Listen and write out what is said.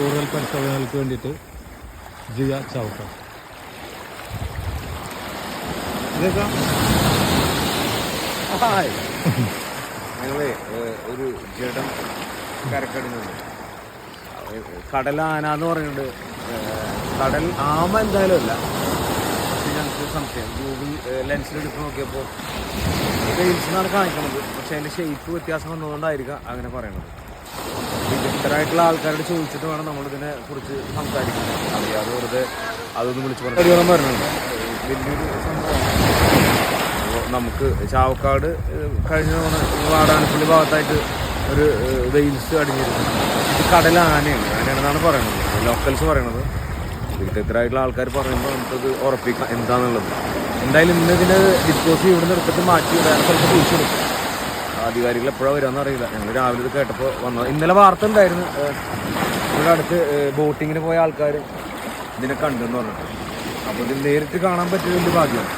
കൂടുതൽ പരിശോധനകൾക്ക് വേണ്ടിയിട്ട് ജിയ ചാവക്ക ഇതൊക്കെ ഹായ്. ഞങ്ങളെ ഒരു ജഡം കരക്കടുന്നുണ്ട് കടൽ ആന എന്ന് പറയുന്നുണ്ട്. കടൽ ആമ എന്തായാലും അല്ല. പക്ഷെ ഞങ്ങൾക്ക് സംശയം. ഗൂഗിൾ ലെൻസിൽ എടുത്ത് നോക്കിയപ്പോൾ ഹിൽസ് എന്നാണ് കാണിക്കുന്നത് പക്ഷെ അതിന്റെ ഷേപ്പ് വ്യത്യാസം വന്നതുകൊണ്ടായിരിക്കാം അങ്ങനെ പറയണത്. വിദഗ്ധരായിട്ടുള്ള ആൾക്കാരോട് ചോദിച്ചിട്ട് വേണം നമ്മളിതിനെ കുറിച്ച് സംസാരിക്കാൻ അറിയാതെ വെറുതെ അതൊന്നും വിളിച്ച് പറഞ്ഞു പറഞ്ഞിട്ടുണ്ട് വലിയൊരു സംഭവമാണ്. അപ്പോൾ നമുക്ക് ചാവക്കാട് കഴിഞ്ഞ തവണ വാടാനപ്പള്ളി ഭാഗത്തായിട്ട് ഒരു വെയിൽസ് അടിഞ്ഞിരുന്നു. ഇത് കടൽ ആനയാണ്. ആനയാണെന്നാണ് പറയുന്നത്. ലോക്കൽസ് പറയണത്. വിദഗ്ധരായിട്ടുള്ള ആൾക്കാർ പറയുമ്പോൾ നമുക്കത് ഉറപ്പിക്കാം. എന്താണെന്നുള്ളത് എന്തായാലും ഇന്ന് ഇതിനെ ഡിസ്പോസ് ഇവിടുന്ന് എടുത്തിട്ട് മാറ്റി വേറെ സ്ഥലത്ത് കുഴിച്ചിടും. അധികാരികൾ എപ്പോഴാണ് വരാമെന്ന് അറിയില്ല. ഞങ്ങൾ രാവിലെ ഇത് കേട്ടപ്പോൾ വന്നത്. ഇന്നലെ വാർത്ത ഉണ്ടായിരുന്നു ഇവിടെ അടുത്ത് ബോട്ടിങ്ങിന് പോയ ആൾക്കാർ ഇതിനെ കണ്ടെന്ന് പറഞ്ഞിട്ട്. അപ്പോൾ ഇത് നേരിട്ട് കാണാൻ പറ്റിയ വലിയ ഭാഗ്യമാണ്